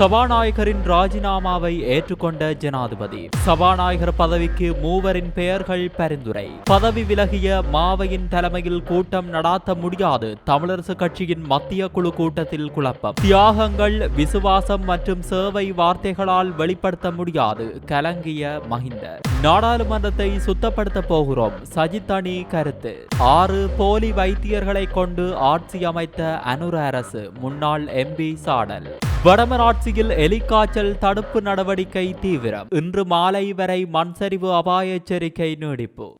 சபாநாயகரின் ராஜினாமாவை ஏற்றுக்கொண்ட ஜனாதிபதி. சபாநாயகர் பதவிக்கு மூவரின் பெயர்கள் பரிந்துரை. பதவி விலகிய மாவையின் தலைமையில் கூட்டம் நடாத்த முடியாது. தமிழரசு கட்சியின் மத்திய குழு கூட்டத்தில் குழப்பம். தியாகங்கள் விசுவாசம் மற்றும் சேவை வார்த்தைகளால் வெளிப்படுத்த முடியாது. கலங்கிய மஹிந்த நாடாளுமன்றத்தை சுத்தப்படுத்த போகிறோம். சஜித் கருத்து. ஆறு போலி வைத்தியர்களை கொண்டு ஆட்சி அமைத்த அனுர அரசு முன்னாள் எம்பி சாடல். வடமராட்சியில் எலிக்காய்ச்சல் தடுப்பு நடவடிக்கை தீவிரம். இன்று மாலை வரை மண்சரிவு அபாய எச்சரிக்கை நீடிப்பு.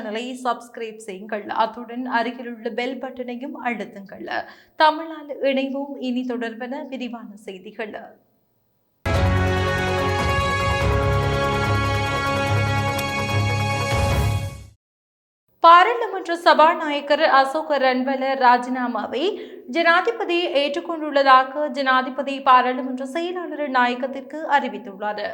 சேனலை சப்ஸ்கிரைப் செய்யுங்கள். அத்துடன் அருகிலுள்ள பெல் பட்டனையும் அழுத்துங்கள். தமிழால் இணைவோம். இனி தொடர்பென விரிவான செய்திகள். பாராளுமன்ற சபாநாயகர் அசோக் ரன்வல ராஜினாமாவை ஜனாதிபதி ஏற்றுக்கொண்டுள்ளதாக ஜனாதிபதி பாராளுமன்ற செயலாளர் நாயகத்திற்கு அறிவித்துள்ளார்.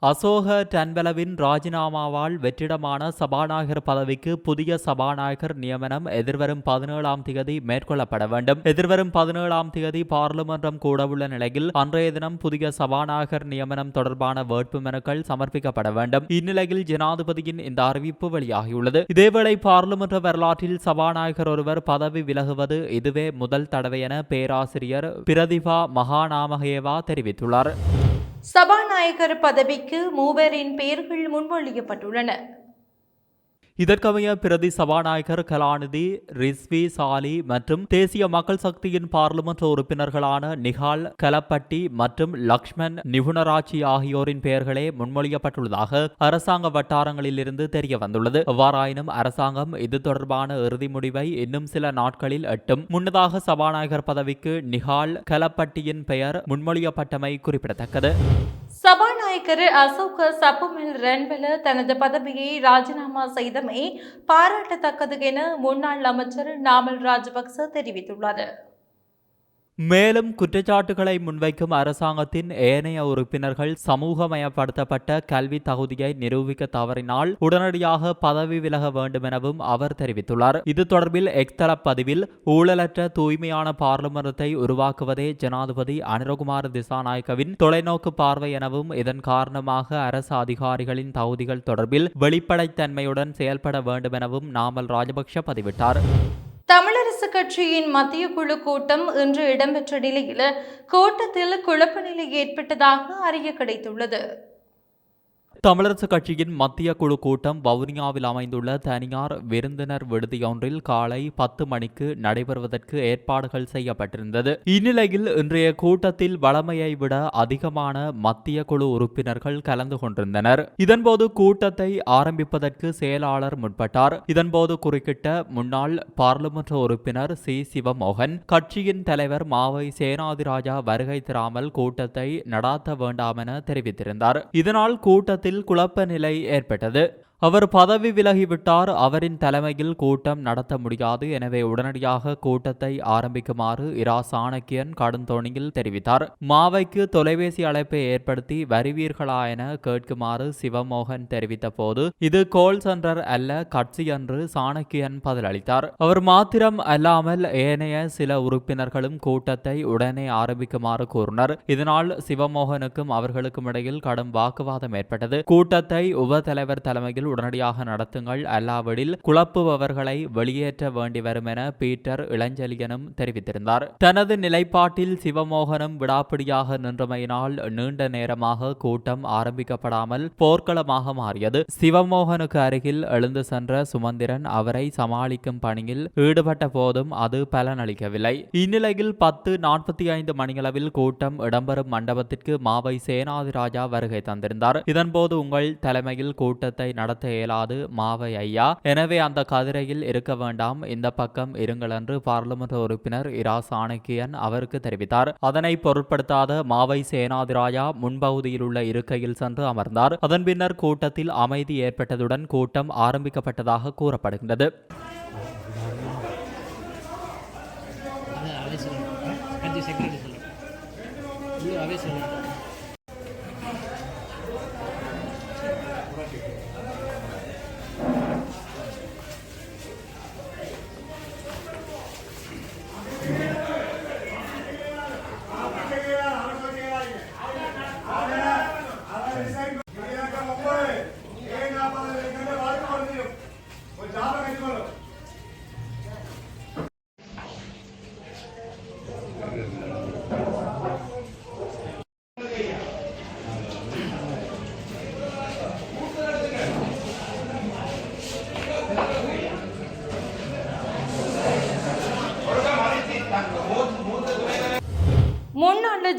அசோக டன்பலவின் ராஜினாமாவால் வெற்றிடமான சபாநாயகர் பதவிக்கு புதிய சபாநாயகர் நியமனம் எதிர்வரும் பதினேழாம் திகதி மேற்கொள்ளப்பட வேண்டும். எதிர்வரும் பதினேழாம் திகதி பார்லிமன்றம் கூடவுள்ள நிலையில் அன்றைய தினம் புதிய சபாநாயகர் நியமனம் தொடர்பான வேட்புமனுக்கள் சமர்ப்பிக்கப்பட வேண்டும். இந்நிலையில் ஜனாதிபதியின் இந்த அறிவிப்பு வெளியாகியுள்ளது. இதேவேளை பார்லிமன்ற வரலாற்றில் சபாநாயகர் ஒருவர் பதவி விலகுவது இதுவே முதல் தடவை என பேராசிரியர் பிரதிபா மகாநாமகேவா தெரிவித்துள்ளார். சபாநாயகர் பதவிக்கு மூவரின் பெயர்கள் முன்மொழியப்பட்டுள்ளன. இதற்கமைய பிரதி சபாநாயகர் கலாநிதி ரிஸ்வி சாலி மற்றும் தேசிய மக்கள் சக்தியின் பார்லிமெண்ட் உறுப்பினர்களான நிகால் கலப்பட்டி மற்றும் லக்ஷ்மண் நிபுணராட்சி ஆகியோரின் பெயர்களே முன்மொழியப்பட்டுள்ளதாக அரசாங்க வட்டாரங்களிலிருந்து தெரிய வந்துள்ளது எவ்வாறாயினும் அரசாங்கம் இது தொடர்பான இறுதி முடிவை இன்னும் சில நாட்களில் எட்டும். முன்னதாக சபாநாயகர் பதவிக்கு நிகால் கலப்பட்டியின் பெயர் முன்மொழியப்பட்டமை குறிப்பிடத்தக்கது. நாயக்கர் அசோக் சப்புமில் ரன்வெல தனது பதவியை ராஜினாமா செய்தமை பாராட்டத்தக்கது என முன்னாள் அமைச்சர் நாமல் ராஜபக்ச தெரிவித்துள்ளார். மேலும் குற்றச்சாட்டுகளை முன்வைக்கும் அரசாங்கத்தின் ஏனைய உறுப்பினர்கள் சமூகமயப்படுத்தப்பட்ட கல்வி தகுதியை நிரூபிக்க தவறினால் உடனடியாக பதவி விலக வேண்டும் எனவும் அவர் தெரிவித்துள்ளார். இது தொடர்பில் எக்ஸ்தல பதிவில் ஊழலற்ற தூய்மையான பார்லிமெண்டத்தை உருவாக்குவதே ஜனாதிபதி அனுரகுமார் திசாநாயக்கவின் தொலைநோக்கு பார்வை எனவும் இதன் காரணமாக அரசு அதிகாரிகளின் தகுதிகள் தொடர்பில் வெளிப்படைத்தன்மையுடன் செயல்பட வேண்டும் எனவும் நாமல் ராஜபக்ஷ பதிவிட்டார். கட்சியின் மத்திய குழு கூட்டம் இன்று இடம்பெற்ற நிலையில் கூட்டத்தில் குழப்ப நிலை ஏற்பட்டதாக அறிய கிடைத்துள்ளது. தமிழரசு கட்சியின் மத்திய குழு கூட்டம் வவுனியாவில் அமைந்துள்ள தனியார் விருந்தினர் விடுதியொன்றில் காலை பத்து மணிக்கு நடைபெறுவதற்கு ஏற்பாடுகள் செய்யப்பட்டிருந்தது. இந்நிலையில் இன்றைய கூட்டத்தில் வளமையை விட அதிகமான மத்திய குழு உறுப்பினர்கள் கலந்து கொண்டிருந்தனர். இதன்போது கூட்டத்தை ஆரம்பிப்பதற்கு செயலாளர் முற்பட்டார். இதன்போது குறுக்கிட்ட முன்னாள் பாராளுமன்ற உறுப்பினர் சி. சிவமோகன் கட்சியின் தலைவர் மாவை சேனாதிராஜா வருகை தராமல் கூட்டத்தை நடாத்த வேண்டாம் என தெரிவித்திருந்தார். இதனால் கூட்டத்தில் குழப்ப நிலை ஏற்பட்டது. அவர் பதவி விலகிவிட்டார். அவரின் தலைமையில் கூட்டம் நடத்த முடியாது. எனவே உடனடியாக கூட்டத்தை ஆரம்பிக்குமாறு இரா சாணக்கியன் கடுந்தோணியில் தெரிவித்தார். மாவைக்கு தொலைபேசி அழைப்பை ஏற்படுத்தி வருவீர்களா என கேட்குமாறு சிவமோகன் தெரிவித்த போது இது கோல் சென்டர் அல்ல கட்சி என்று சாணக்கியன் பதிலளித்தார். அவர் மாத்திரம் அல்லாமல் ஏனைய சில உறுப்பினர்களும் கூட்டத்தை உடனே ஆரம்பிக்குமாறு கூறினர். இதனால் சிவமோகனுக்கும் அவர்களுக்கும் இடையில் கடும் வாக்குவாதம் ஏற்பட்டது. கூட்டத்தை உப தலைவர் தலைமையில் உடனடியாக நடத்துங்கள். அல்லாவிடில் குழப்புபவர்களை வெளியேற்ற வேண்டி வரும் என பீட்டர் இளஞ்சலியனும் தெரிவித்திருந்தார். தனது நிலைப்பாட்டில் சிவமோகனும் விடாப்பிடியாக நின்றமையினால் நீண்ட நேரமாக கூட்டம் ஆரம்பிக்கப்படாமல் போர்க்களமாக மாறியது. சிவமோகனுக்கு அருகில் எழுந்து சென்ற சுமந்திரன் அவரை சமாளிக்கும் பணியில் ஈடுபட்ட போதும் அது பலனளிக்கவில்லை. இந்நிலையில் பத்து நாற்பத்தி ஐந்து மணியளவில் கூட்டம் இடம்பெறும் மண்டபத்திற்கு மாவை சேனாதிராஜா வருகை தந்திருந்தார். இதன்போது உங்கள் தலைமையில் கூட்டத்தை நடத்த இயலாது மாவை ஐயா. எனவே அந்த கதிரையில் இருக்க வேண்டாம். இந்த பக்கம் இருங்கள் என்று பாராளுமன்ற உறுப்பினர் இரா சாணக்கியன் அவருக்கு தெரிவித்தார். அதனை பொருட்படுத்தாத மாவை சேனாதிராயா முன்பகுதியில் உள்ள இருக்கையில் சென்று அமர்ந்தார். அதன் பின்னர் கூட்டத்தில் அமைதி ஏற்பட்டதுடன் கூட்டம் ஆரம்பிக்கப்பட்டதாக கூறப்படுகின்றது. அது சொல்லுங்க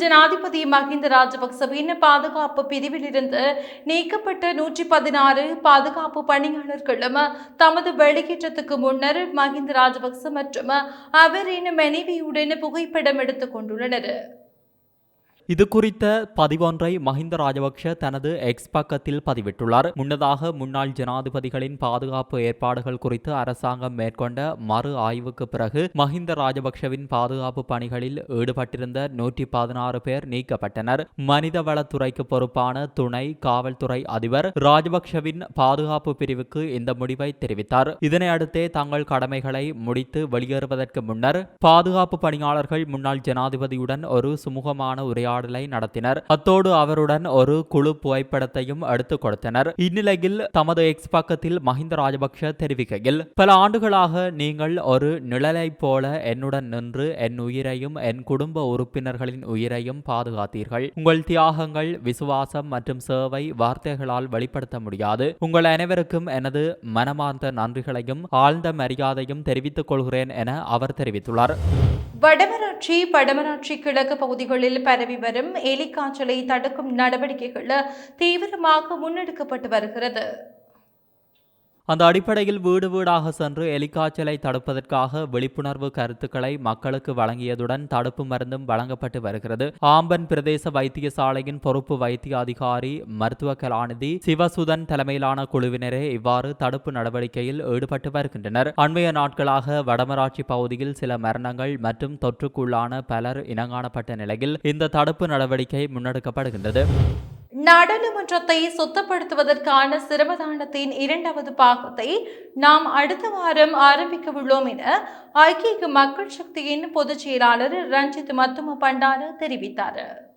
ஜனாதிபதி மஹிந்த ராஜபக்சவின் பாதுகாப்பு பிரிவிலிருந்து நீக்கப்பட்ட நூற்றி பதினாறு பாதுகாப்பு பணியாளர்களும் தமது வெளியேற்றத்துக்கு முன்னர் மஹிந்த ராஜபக்ச மற்றும் அவரின் மனைவியுடன் புகைப்படம் எடுத்துக் கொண்டுள்ளனர். இது குறித்த பதிவொன்றை மஹிந்த ராஜபக்ஷ தனது எக்ஸ் பக்கத்தில் பதிவிட்டுள்ளார். முன்னதாக முன்னாள் ஜனாதிபதிகளின் பாதுகாப்பு ஏற்பாடுகள் குறித்து அரசாங்கம் மேற்கொண்ட மறு ஆய்வுக்கு பிறகு மஹிந்த ராஜபக்ஷவின் பாதுகாப்பு பணிகளில் ஈடுபட்டிருந்த நூற்றி பதினாறு பேர் நீக்கப்பட்டனர். மனிதவளத்துறைக்கு பொறுப்பான துணை காவல்துறை அதிபர் ராஜபக்ஷவின் பாதுகாப்பு பிரிவுக்கு இந்த முடிவை தெரிவித்தார். இதனை அடுத்தே தங்கள் கடமைகளை முடித்து வெளியேறுவதற்கு முன்னர் பாதுகாப்பு பணியாளர்கள் முன்னாள் ஜனாதிபதியுடன் ஒரு சுமூகமான உரையாடல் நடத்தினர். அத்தோடு அவருடன் ஒரு குழு புகைப்படத்தையும் எடுத்து கொடுத்தனர். இந்நிலையில் தமது எக்ஸ் பக்கத்தில் மஹிந்த ராஜபக்ஷ தெரிவிக்கையில் பல ஆண்டுகளாக நீங்கள் ஒரு நிழலைப் போல என்னுடன் நின்று என் உயிரையும் என் குடும்ப உறுப்பினர்களின் உயிரையும் பாதுகாத்தீர்கள். உங்கள் தியாகங்கள் விசுவாசம் மற்றும் சேவை வார்த்தைகளால் வெளிப்படுத்த முடியாது. உங்கள் அனைவருக்கும் எனது மனமார்ந்த நன்றிகளையும் ஆழ்ந்த மரியாதையும் தெரிவித்துக் கொள்கிறேன் என அவர் தெரிவித்துள்ளார். வடமராட்சி வடமராட்சி கிழக்கு பகுதிகளில் பரவி வரும் எலிக்காய்ச்சலை தடுக்கும் நடவடிக்கைகள் தீவிரமாக முன்னெடுக்கப்பட்டு வருகிறது. அந்த அடிப்படையில் வீடு வீடாக சென்று எலிக்காய்ச்சலை தடுப்பதற்காக விழிப்புணர்வு கருத்துக்களை மக்களுக்கு வழங்கியதுடன் தடுப்பு மருந்தும் வழங்கப்பட்டு வருகிறது. ஆம்பன் பிரதேச வைத்தியசாலையின் பொறுப்பு வைத்திய அதிகாரி மருத்துவ கலாநிதி சிவசுதன் தலைமையிலான குழுவினரே இவ்வாறு தடுப்பு நடவடிக்கையில் ஈடுபட்டு வருகின்றனர். அண்மைய நாட்களாக வடமராட்சி பகுதியில் சில மரணங்கள் மற்றும் தொற்றுக்குள்ளான பலர் இனங்காணப்பட்ட நிலையில் இந்த தடுப்பு நடவடிக்கை முன்னெடுக்கப்படுகின்றது. நாடாளுமன்றத்தை சுத்தப்படுத்துவதற்கான சிரமதானத்தின் இரண்டாவது பாகத்தை நாம் அடுத்த வாரம் ஆரம்பிக்க உள்ளோம் என ஐக்கிய மக்கள் சக்தியின் பொதுச் செயலாளர் ரஞ்சித் மத்தும பண்டார தெரிவித்தார்.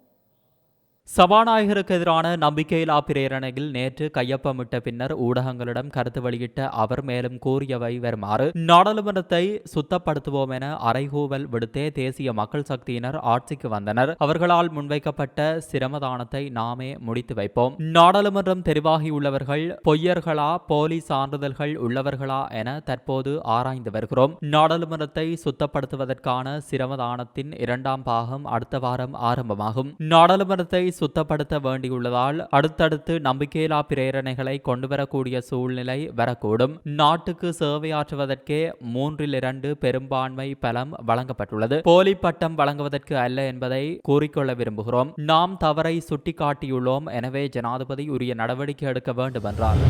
சபாநாயகருக்கு எதிரான நம்பிக்கையில்லா பிரேரணையில் நேற்று கையொப்பமிட்ட பின்னர் ஊடகங்களிடம் கருத்து வெளியிட்ட அவர் மேலும் கூறியவை வருமாறு நாடாளுமன்றத்தை சுத்தப்படுத்துவோம் என அறைகூவல் விடுத்தே தேசிய மக்கள் சக்தியினர் ஆட்சிக்கு வந்தனர். அவர்களால் முன்வைக்கப்பட்ட சிரமதானத்தை நாமே முடித்து வைப்போம். நாடாளுமன்றம் தெரிவாகியுள்ளவர்கள் பொய்யர்களா போலி சான்றிதழ்கள் உள்ளவர்களா என தற்போது ஆராய்ந்து வருகிறோம். நாடாளுமன்றத்தை சுத்தப்படுத்துவதற்கான சிரமதானத்தின் இரண்டாம் பாகம் அடுத்த வாரம் ஆரம்பமாகும். நாடாளுமன்றத்தை சுத்தப்படுத்த வேண்டியுள்ளதால் அடுத்தடுத்து நம்பிக்கையில்லா பிரேரணைகளை கொண்டுவரக்கூடிய சூழ்நிலை வரக்கூடும். நாட்டுக்கு சேவையாற்றுவதற்கே மூன்றில் இரண்டு பெரும்பான்மை பலம் வழங்கப்பட்டுள்ளது. போலி பட்டம் வழங்குவதற்கு அல்ல என்பதை கூறிக்கொள்ள விரும்புகிறோம். நாம் தவறை சுட்டிக்காட்டியுள்ளோம். எனவே ஜனாதிபதி உரிய நடவடிக்கை எடுக்க வேண்டும் என்றார்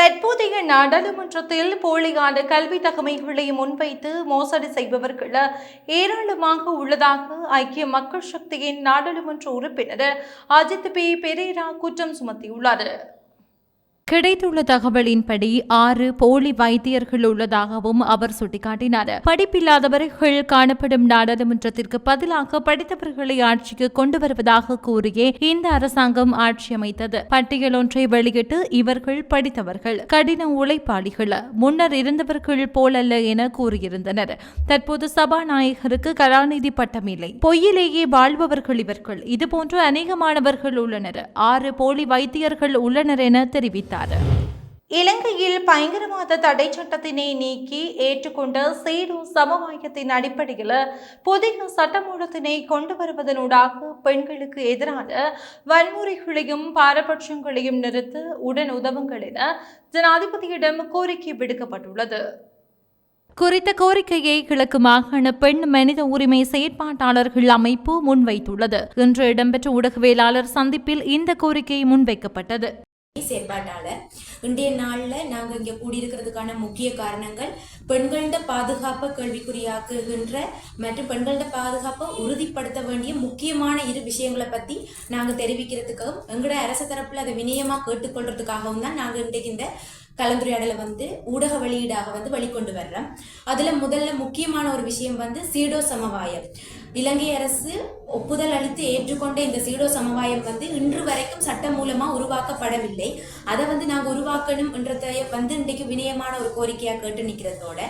தற்போதைய நாடாளுமன்றத்தில் போலியான கல்வி தகமைகளை முன்வைத்து மோசடி செய்பவர்கள் ஏராளமாக உள்ளதாக ஐக்கிய மக்கள் சக்தியின் நாடாளுமன்ற உறுப்பினர் அஜித் பி. பெரேரா குற்றம் சுமத்தியுள்ளார். கிடைத்துள்ள தகவலின்படி ஆறு போலி வைத்தியர்கள் உள்ளதாகவும் அவர் சுட்டிக்காட்டினார். படிப்பில்லாதவர்கள் காணப்படும் நாடாளுமன்றத்திற்கு பதிலாக படித்தவர்களை ஆட்சிக்கு கொண்டு வருவதாக கூறியே இந்த அரசாங்கம் ஆட்சி அமைத்தது. பட்டியல் ஒன்றை வெளியிட்டு இவர்கள் படித்தவர்கள் கடின உழைப்பாளிகள் முன்னர் இருந்தவர்கள் போலல்ல என கூறியிருந்தனர். தற்போது சபாநாயகருக்கு கலாநிதி பட்டம் இல்லை பொய்யிலேயே வாழ்பவர்கள் இவர்கள். இதுபோன்று அநேகமானவர்கள் உள்ளனர். ஆறு போலி வைத்தியர்கள் உள்ளனர் என தெரிவித்தார். இலங்கையில் பயங்கரவாத தடை சட்டத்தினை நீக்கி ஏற்றுக்கொண்ட சேடு சமவாயத்தின் அடிப்படையில் புதிய சட்டமூலத்தினை கொண்டு வருவதனூடாக பெண்களுக்கு எதிரான வன்முறைகளையும் பாரபட்சங்களையும் நிறுத்த உடன் உதவுங்கள் என ஜனாதிபதியிடம் கோரிக்கை விடுக்கப்பட்டுள்ளது. குறித்த கோரிக்கையை கிழக்கு மாகாண பெண் மனித உரிமை செயற்பாட்டாளர்கள் அமைப்பு முன்வைத்துள்ளது. இன்று இடம்பெற்ற ஊடகவியலாளர் சந்திப்பில் இந்த கோரிக்கை முன்வைக்கப்பட்டது. செயற்பாட்டாளர் இன்றைய நாளில் நாங்கள் இங்கே கூடியிருக்கிறதுக்கான முக்கிய காரணங்கள் பெண்களோட பாதுகாப்பை கேள்விக்குறியாக்குகின்ற மற்றும் பெண்களோட பாதுகாப்பை உறுதிப்படுத்த வேண்டிய முக்கியமான இரு விஷயங்களை பற்றி நாங்கள் தெரிவிக்கிறதுக்காகவும் எங்களோட அரசு தரப்பில் அதை வினயமாக கேட்டுக்கொள்றதுக்காகவும் தான் நாங்கள் இன்றைக்கு இந்த கலந்துரையாடலை வந்து ஊடக வெளியீடாக வந்து வெளிக்கொண்டு வர்றோம். அதில் முதல்ல முக்கியமான ஒரு விஷயம் வந்து சீடோ சமவாயம். இலங்கை அரசு ஒப்புதல் அளித்து ஏற்றுக்கொண்ட இந்த சீடோ சமவாயம் வந்து இன்று வரைக்கும் சட்டம் மூலமா உருவாக்கப்படவில்லை. அதை வந்து நாங்கள் உருவாக்கணும் என்றதை வந்து இன்றைக்கு வினயமான ஒரு கோரிக்கையாக கேட்டு நிற்கிறதோட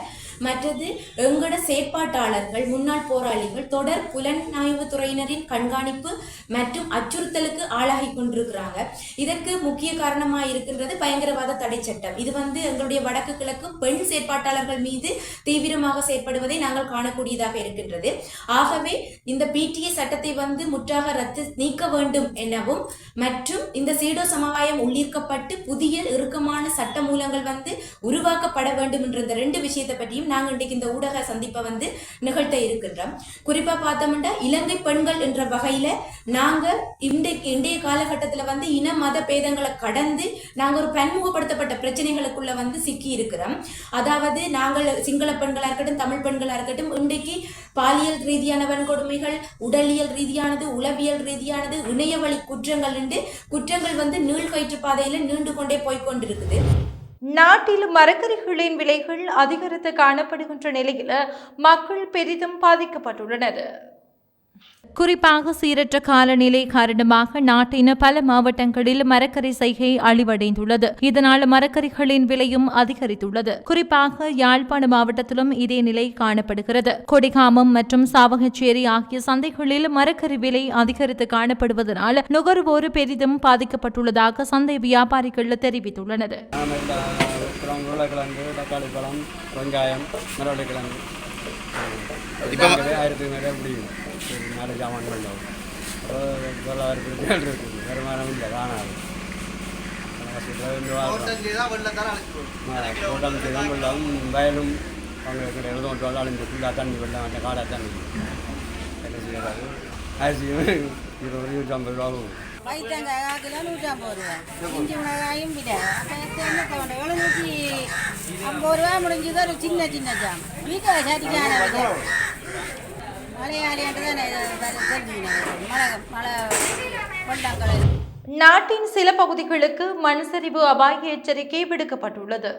மற்றது எங்களோட செயற்பாட்டாளர்கள் முன்னாள் போராளிகள் தொடர் புலனாய்வு துறையினரின் கண்காணிப்பு மற்றும் அச்சுறுத்தலுக்கு ஆளாகி கொண்டிருக்கிறாங்க. இதற்கு முக்கிய காரணமாக இருக்கின்றது பயங்கரவாத தடை சட்டம். இது வந்து எங்களுடைய வடக்கு கிழக்கு பெண் செயற்பாட்டாளர்கள் மீது தீவிரமாக செயற்படுவதை நாங்கள் காணக்கூடியதாக இருக்கின்றது. ஆகவே இந்த பிடிஏ சட்டத்தை வந்து முற்றாக ரத்து நீக்க வேண்டும் எனவும் மற்றும் இந்த சீடோ சமவாயம் உள்ளீர்க்கப்பட்டு புதிய இறுக்கமான சட்ட மூலங்கள் வந்து உருவாக்கப்பட வேண்டும் என்ற இந்த ரெண்டு விஷயத்தை பற்றியும் நாங்கள் இன்றைக்கு இந்த ஊடக சந்திப்பை வந்து நிகழ்த்த இருக்கின்றோம். குறிப்பா பார்த்தோம்னா இலங்கை பெண்கள் என்ற வகையில நாங்க இன்றைக்கு இன்றைய காலகட்டத்துல வந்து இன மத பேதங்களை கடந்து நாங்க ஒரு பன்முகப்படுத்தப்பட்ட பிரச்சனைகளுக்குள்ள வந்து சிக்கி இருக்கிறோம். அதாவது நாங்கள் சிங்கள பெண்களா இருக்கட்டும் தமிழ் பெண்களா இருக்கட்டும் இன்றைக்கு பாலியல் ரீதியான வன்கொடுமைகள் உடலியல் ரீதியானது உளவியல் ரீதியானது இணையவழி குற்றங்கள் என்று குற்றங்கள் வந்து நீள்கயிற்று பாதையில நீண்டு கொண்டே போய்க்கொண்டிருக்குது நாட்டில் மரக்கறிகளின் விலைகள் அதிகரித்து காணப்படுகின்ற நிலையில் மக்கள் பெரிதும் பாதிக்கப்பட்டுள்ளனர். குறிப்பாக சீரற்ற காலநிலை காரணமாக நாட்டின் பல மாவட்டங்களில் மரக்கறி செய்கை அழிவடைந்துள்ளது. இதனால் மரக்கறிகளின் விலையும் அதிகரித்துள்ளது. குறிப்பாக யாழ்ப்பாண மாவட்டத்திலும் இதே நிலை காணப்படுகிறது. கொடிகாமம் மற்றும் சாவகச்சேரி ஆகிய சந்தைகளில் மரக்கறி விலை அதிகரித்து காணப்படுவதனால் நுகர்வோர் பெரிதும் பாதிக்கப்பட்டுள்ளதாக சந்தை வியாபாரிகள் தெரிவித்துள்ளனர். வெங்காயம் இப்போ ஆயிரத்தி நிறைய முடியும் ஒரு நாலு ஜாமான் பண்ணோம் தொள்ளாயிரத்தி ரூபாய் இருக்குது இல்லை. காணாது தோட்டம் தான் வெள்ளம் வயலும் அவங்களுக்கு எழுதும் வெள்ளம் அழிஞ்சு ஃபுல்லாக தண்ணி வெள்ளம் அந்த காடா தண்ணி என்ன செய்யறாரு? அரிசி இருபது இருபத்தம்பது ரூபா ஆகும் இஞ்சி மிளகாயும் விட. என்ன எழுநூற்றி ஐம்பது ரூபா முடிஞ்சது ஒரு சின்ன சின்ன ஜாம். வீட்டில் சரிக்கான மலையாளியாண்டு தானே மழை மழை கொண்டாங்கள் நாட்டின் சில பகுதிகளுக்கு மண் சரிவு அபாய எச்சரிக்கை விடுக்கப்பட்டுள்ளது.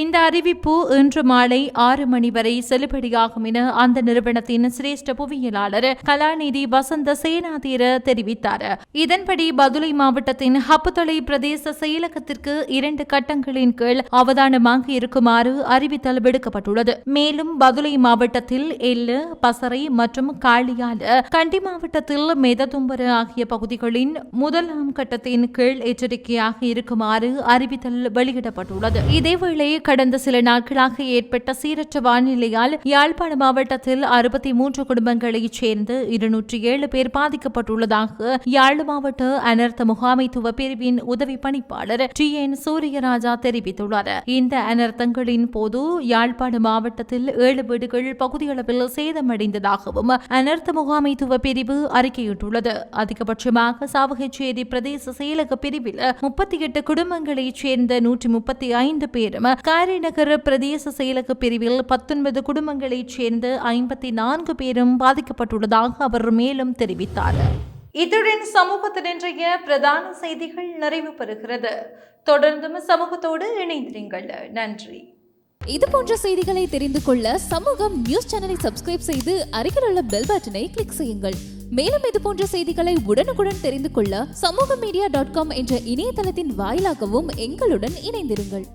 இந்த அறிவிப்பு இன்று மாலை ஆறு மணி வரை செல்லுபடியாகும் என அந்த நிறுவனத்தின் சிரேஷ்ட புவியியலாளர் கலாநிதி வசந்த சேனாதீர தெரிவித்தார். இதன்படி பதுளை மாவட்டத்தின் ஹப்புத்தொலை பிரதேச செயலகத்திற்கு இரண்டு கட்டங்களின் கீழ் அவதானமாக இருக்குமாறு அறிவித்தல் விடுக்கப்பட்டுள்ளது. மேலும் பதுளை மாவட்டத்தில் எள்ளு பசறை மற்றும் காளியால கண்டி மாவட்டத்தில் மெததும்பர ஆகிய பகுதிகளின் முதலாம் கட்டத்தின் கீழ் எச்சரிக்கையாக இருக்குமாறு அறிவித்தல் வெளியிடப்பட்டுள்ளது. இதேவேளை கடந்த சில நாட்களாக ஏற்பட்ட சீரற்ற வானிலையால் யாழ்ப்பாண மாவட்டத்தில் அறுபத்தி மூன்று குடும்பங்களைச் சேர்ந்து இருநூற்றி ஏழு பேர் பாதிக்கப்பட்டுள்ளதாக யாழ் மாவட்ட அனர்த்த முகாமைத்துவ பிரிவின் உதவி பணிப்பாளர் டி என் சூரியராஜா தெரிவித்துள்ளார். இந்த அனர்த்தங்களின் போது யாழ்ப்பாண மாவட்டத்தில் ஏழு வீடுகள் பகுதியளவில் சேதமடைந்ததாகவும் அனர்த்த முகாமைத்துவ பிரிவு அறிக்கையிட்டுள்ளது. அதிகபட்சமாக சாவகச்சேரி பிரதேச செயலக பிரிவில் முப்பத்தி எட்டு குடும்பங்களைச் சேர்ந்த நூற்றி முப்பத்தி ஐந்து பேரும் காரைநகர் பிரதேச செயலக பிரிவில் பத்தொன்பது குடும்பங்களைச் சேர்ந்த ஐம்பத்தி நான்கு பேரும் பாதிக்கப்பட்டுள்ளதாக அவர் மேலும் தெரிவித்தார். இத்துடன் சமூகத்தின் இன்றைய பிரதான செய்திகள் நிறைவு பெறுகிறது. தொடர்ந்தும் சமூகத்தோடு இணைந்திருங்கள். நன்றி. இது போன்ற செய்திகளை தெரிந்து கொள்ள சமூகம் நியூஸ் சேனலை சப்ஸ்கிரைப் செய்து அருகில் உள்ள பெல் பட்டனை கிளிக் செய்யுங்கள். மேலும் இது போன்ற செய்திகளை உடனுக்குடன் தெரிந்து கொள்ள சமூக மீடியா டாட் காம் என்ற இணையதளத்தின் வாயிலாகவும் எங்களுடன் இணைந்திருங்கள்.